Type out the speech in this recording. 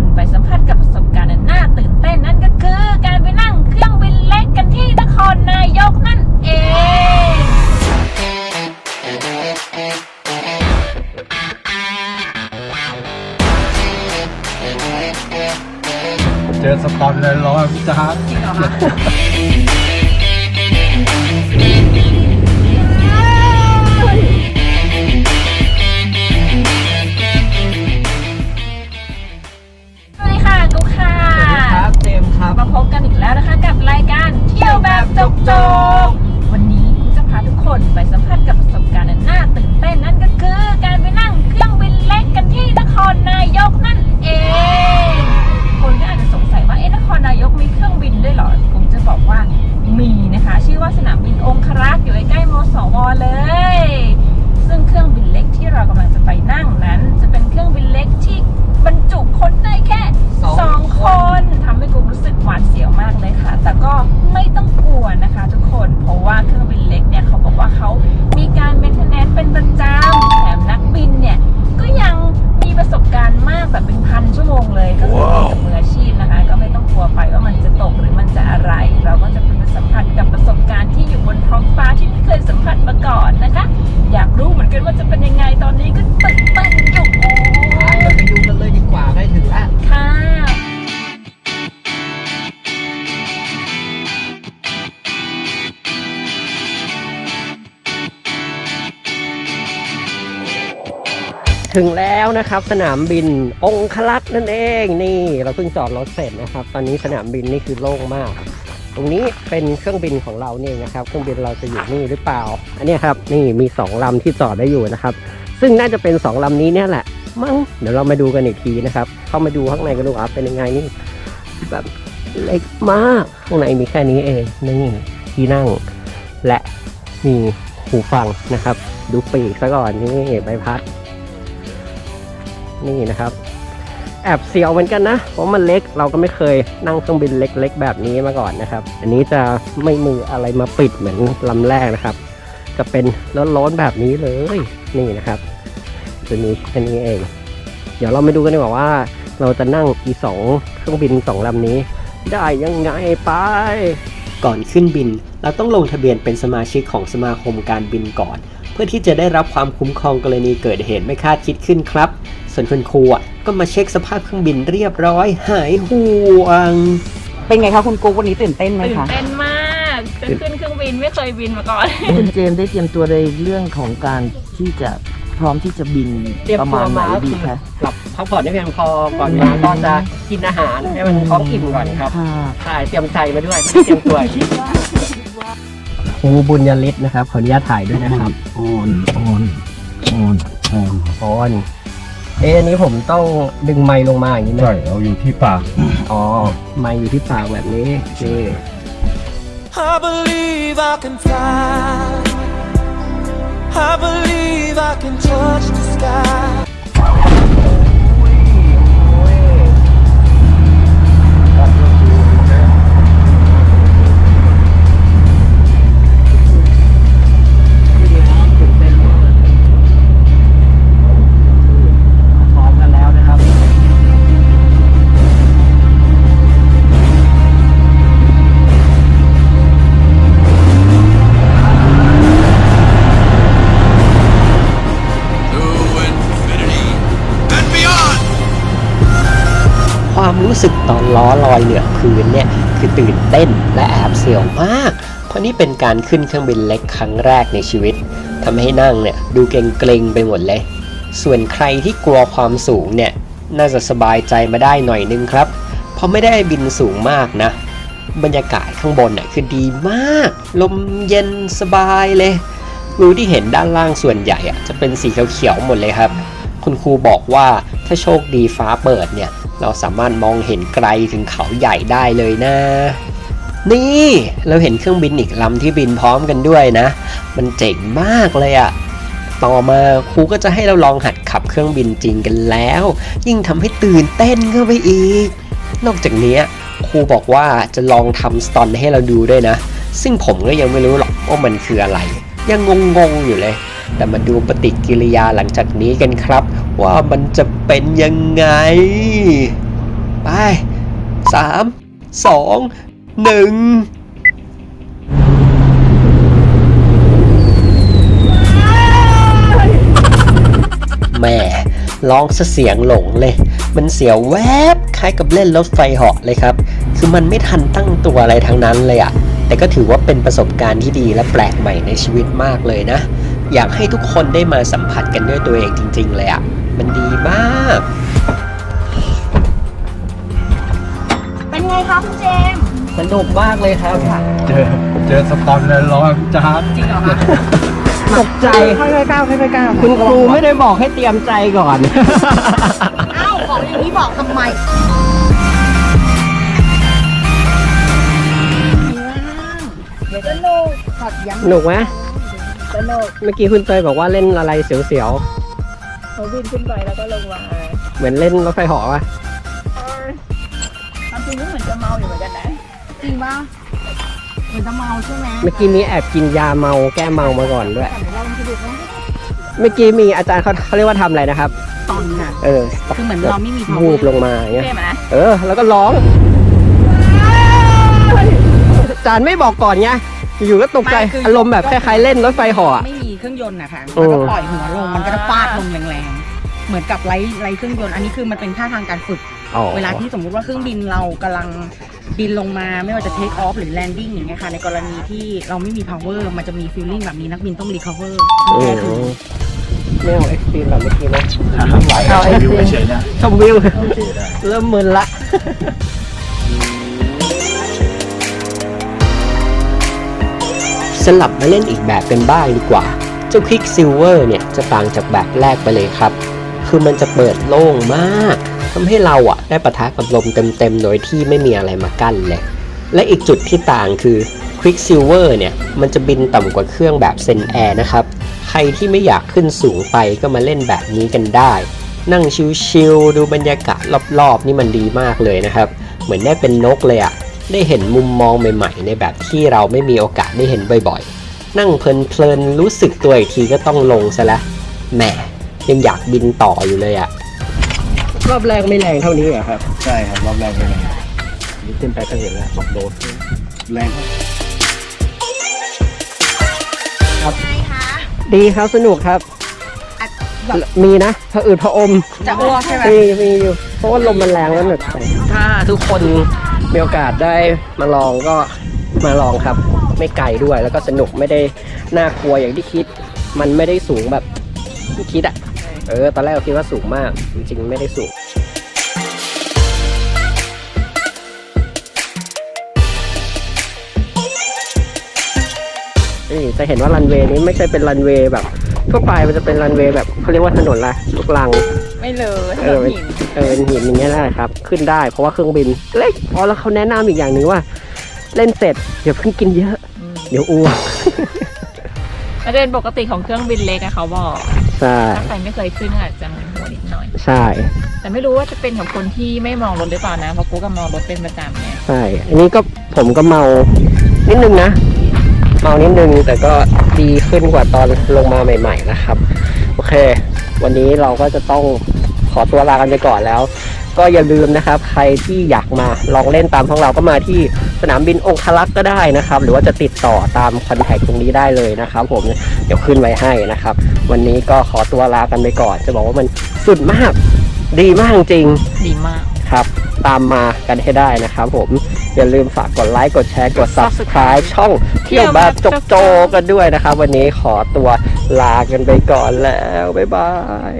คนไปสัมผัสกับประสบการณ์น่าตื่นเต้นนั่นก็คือ การไปนั่งเครื่องบินเล็กกันที่นครนายกนั่นเองเจอสปอนเลยร้อยพี่จ้าจริงเหรอคะ ถึงแล้วนะครับ สนามบินองคลักษ์นั่นเองนี่ เราเพิ่งจอดรถเสร็จนะครับ ตอนนี้สนามบินนี่คือโล่งมาก ตรงนี้เป็นเครื่องบินของเราเนี่ยนะครับ เครื่องบินเราจะอยู่นี่หรือเปล่า อันนี้ครับนี่มีสองลำที่จอดได้อยู่นะครับ ซึ่งน่าจะเป็นสองลำนี้เนี่ยแหละมั้งเดี๋ยวเรามาดูกันอีกทีนะครับ เข้ามาดูข้างในกันดูอะเป็นยังไงนี่แบบเล็กมากข้างในมีแค่นี้เองนี่ที่นั่ง และมีหูฟังนะครับ ดูปีกซะก่อนนี่ใบพัด นี่นะครับแอบเสียวเหมือนกันนะ เพราะมันเล็กเราก็ไม่เคยนั่งเครื่องบินเล็กๆ แบบนี้มาก่อนนะครับ อันนี้จะไม่มีออะไรมาปิดเหมือนลำแรกนะครับ จะเป็นร้อนๆแบบนี้เลยนี่นะครับตัวนี้แค่นี้เอง เดี๋ยวเรามาดูกันดีกว่าว่า เราจะนั่งอีสองเครื่องบินสองลำนี้ ได้ยังไงไปก่อนขึ้นบิน เราต้องลงทะเบียนเป็นสมาชิกของสมาคมการบินก่อน พื่อที่จะได้รับความคุ้มครองกรณีเกิดเหตุไม่คาดคิดขึ้นครับ ส่วนคุณครูอะก็มาเช็คสภาพเครื่องบินเรียบร้อย หายห่วง เป็นไงคะคุณกุ๊กวันนี้ตื่นเต้นไหมตื่นคะ เต้นมากจะขึ้นเครื่องบินไม่เคยบินมาก่อน คุณเจมส์ได้เตรียมตัวในเรื่องของการที่จะพร้อมที่จะบินเตรียมประตัมาวณไหนมาก็ดีคือคะหลับพักผ่อนได้เพียงพอก่อนมาก็จะกินอาหารให้มันท้องอิ่มก่อนครับค่ะ ใช่เตรียมใจมาด้วยไม่ได้เตรียมตัว ครูบุญยฤทธิ์นะครับขออนุญาตถ่ายด้วยนะครับออนออนออนออนออนเอ๊ะอันนี้ผมต้องดึงไมค์ลงมาอย่างนี้ไหมใช่เอาอยู่ที่ปากอ๋อไมค์อยู่ที่ปากแบบนี้นี่ I believe I can fly. I believe I can touch the sky. ล้อลอยเหนือพื้นเนี่ยคือตื่นเต้นและแอบเสียวมาก เพราะนี่เป็นการขึ้นเครื่องบินเล็กครั้งแรกในชีวิตทำให้นั่งเนี่ยดูเกรงๆไปหมดเลย ส่วนใครที่กลัวความสูงเนี่ยน่าจะสบายใจมาได้หน่อยนึงครับ เพราะไม่ได้บินสูงมากนะ บรรยากาศข้างบนน่ะคือดีมาก ลมเย็นสบายเลยวิวที่เห็นด้านล่างส่วนใหญ่อะจะเป็นสีเขียวๆหมดเลยครับ คุณครูบอกว่าถ้าโชคดีฟ้าเปิดเนี่ย เราสามารถมองเห็นไกลถึงเขาใหญ่ได้เลยนะ นี่เราเห็นเครื่องบินอีกลำที่บินพร้อมกันด้วยนะ มันเจ๋งมากเลยอะต่อมาครูก็จะให้เราลองหัดขับเครื่องบินจริงกันแล้ว ยิ่งทำให้ตื่นเต้นเข้าไปอีก นอกจากนี้ครูบอกว่าจะลองทำสตอนให้เราดูด้วยนะ ซึ่งผมก็ยังไม่รู้หรอกว่ามันคืออะไร ยังงงๆอยู่เลย แต่มาดูปฏิกิริยาหลังจากนี้กันครับ ว่ามันจะเป็นยังไง ไปสามสองหนึ่งแม่ร้องเสียงหลงเลย มันเสียวแวบคล้ายกับเล่นรถไฟเหาะเลยครับ คือมันไม่ทันตั้งตัวอะไรทั้งนั้นเลยอะแต่ก็ถือว่าเป็นประสบการณ์ที่ดีและแปลกใหม่ในชีวิตมากเลยนะ อยากให้ทุกคนได้มาสัมผัสกันด้วยตัวเองจริง ๆ เลยอะมันดีมาก เป็นไงคะคุณเจมส์สนุกมากเลยครับ เจอเจอสปอนเลยร้อนจ้าจริงเหรอคะตกใจ ค่อยๆก้าวค่อยๆก้าวคุณครูไม่ได้บอกให้เตรียมใจก่อน อ้าวบอกอย่างนี้บอกทำไมเดี๋ยวสนุกขอดย้สนุกไหมำ สนุกเมื่อกี้คุณเตยบอกว่าเล่นอะไรเสียวเขาบินขึ้นไปแล้วก็ลงมาๆ เหมือนเล่นรถไฟเหาะป่ะความจริงก็เหมือนจะเมาอยู่เหมือนกันนะจริงป่ะเหมือนจะเมาใช่ไหมเมื่อกี้มีแอบกินยาเมาแก้เมามาก่อนด้วย แต่เดี๋ยวเราลองไปดูนะเมื่อกี้มีอาจารย์เขาเขาเรียกว่าทำอะไรนะครับ ตอนค่ะ เออคือเหมือนเราไม่มี power วูบลงมาอย่างเงี้ยเจมส์อะนะเออ แล้วก็ร้องอาจารย์ไม่บอกก่อนไง อยู่ก็ตกใจไม่คืออารมณ์แบบคล้ายๆเล่นรถไฟเหาะอะ ไม่มีเครื่องยนต์นะคะเอแล้วอก็ปล่อยหัวลง มันก็จะฟาดลงแรงๆ เหมือนกับไร้ไร้เครื่องยนต์ อันนี้คือมันเป็นท่าทางการฝึก อ๋อ เวลาที่สมมุติว่าเครื่องบินเรากำลังบินลงมาไม่ว่าจะ take off หรือ landing อย่างเงี้ยค่ะ ในกรณีที่เราไม่มี power มันจะมี feeling แบบนี้นักบินต้อง recover อืมไม่เอาเอ็กซ์ตรีมแบบเมื่อกี้นะ ไหวเอาไอ้วิวจริงเฉยๆนะชมวิวโอเคได้เริ่มมึนละ สลับมาเล่นอีกแบบเป็นบ้างดีกว่า เจ้าคลิกซิลเวอร์เนี่ยจะต่างจากแบบแรกไปเลยครับ คือมันจะเปิดโล่งมากทำให้เราอะได้ปะทะกับลมเต็มๆ โดยที่ไม่มีอะไรมากั้นเลย และอีกจุดที่ต่างคือ Quicksilver เนี่ยมันจะบินต่ำกว่าเครื่องแบบเซนแอร์นะครับ ใครที่ไม่อยากขึ้นสูงไปก็มาเล่นแบบนี้กันได้ นั่งชิลๆดูบรรยากาศรอบๆ นี่มันดีมากเลยนะครับ เหมือนได้เป็นนกเลยอะ ได้เห็นมุมมองใหม่ๆ ในแบบที่เราไม่มีโอกาสได้เห็นบ่อยๆ นั่งเพลินๆรู้สึกตัวอีกทีก็ต้องลงซะแล้วแหมยังอยากบินต่ออยู่เลยอะรอบแรกไม่แรงเท่านี้เหรอครับ ใช่ครับรอบแรกเป็นไงนี่ขึ้นไปก็เห็นแล้วสองโดสแรงครับไงคะดีครับสนุกครับ มีนะพออืดพออมจะอ้วกใช่ไหมมีมีอยู่เพราะว่าลมมันแรงแล้วหนึกถ้าทุกคน มีโอกาสได้มาลองก็มาลองครับ ไม่ไกลด้วยแล้วก็สนุกไม่ได้น่ากลัวอย่างที่คิด มันไม่ได้สูงแบบที่คิดอะเออตอนแรกเราคิดว่าสูงมาก จริงๆ ไม่ได้สูงนี่จะเห็นว่ารันเวย์นี้ไม่ใช่เป็นรันเวย์แบบ ทั่วไปมันจะเป็นรันเวย์แบบเขาเรียกว่าถนนอะไรลูกลัง ไม่เลยถเอนอนหินเออเป็นหินอย่างเงี้ยได้ครับ ขึ้นได้เพราะว่าเครื่องบินเล็กอ๋อแล้วเขาแนะนำอีกอย่างหนึ่งว่า เล่นเสร็จเดี๋ยวเพิ่งกินเยอะเดี๋ยวอ้วกประเด็นปกติของเครื่องบินเล็กอะเขาบอก ใช่ถ้าใครไม่เคยขึ้นอาจจะมึนหัวนิดหน่อย ใช่แต่ไม่รู้ว่าจะเป็นกับคนที่ไม่มองรถหรือเปล่านะ เพราะกูก็มองรถเป็นประจำเนี่ย ใช่อันนี้ก็ผมก็เมานิดนึงนะ เมานิดนึงแต่ก็ดีขึ้นกว่าตอนลงมาใหม่ ๆ นะครับ โอเค วันนี้เราก็จะต้องขอตัวลากันไปก่อนแล้ว ก็อย่าลืมนะครับ ใครที่อยากมาลองเล่นตามพวกเราก็มาที่สนามบินองคลักษ์ก็ได้นะครับ หรือว่าจะติดต่อตามคอนแทคตรงนี้ได้เลยนะครับ ผมเดี๋ยวขึ้นไว้ให้นะครับ วันนี้ก็ขอตัวลากันไปก่อน จะบอกว่ามันสุดมาก ดีมากจริงดีมากครับ ตามมากันให้ได้นะครับ ผมอย่าลืมฝากกดไลค์กดแชร์กด Subscribe ช่อง เที่ยวแบบจกโจกันด้วยนะครับ วันนี้ขอตัวลากันไปก่อนแล้ว บ๊ายบาย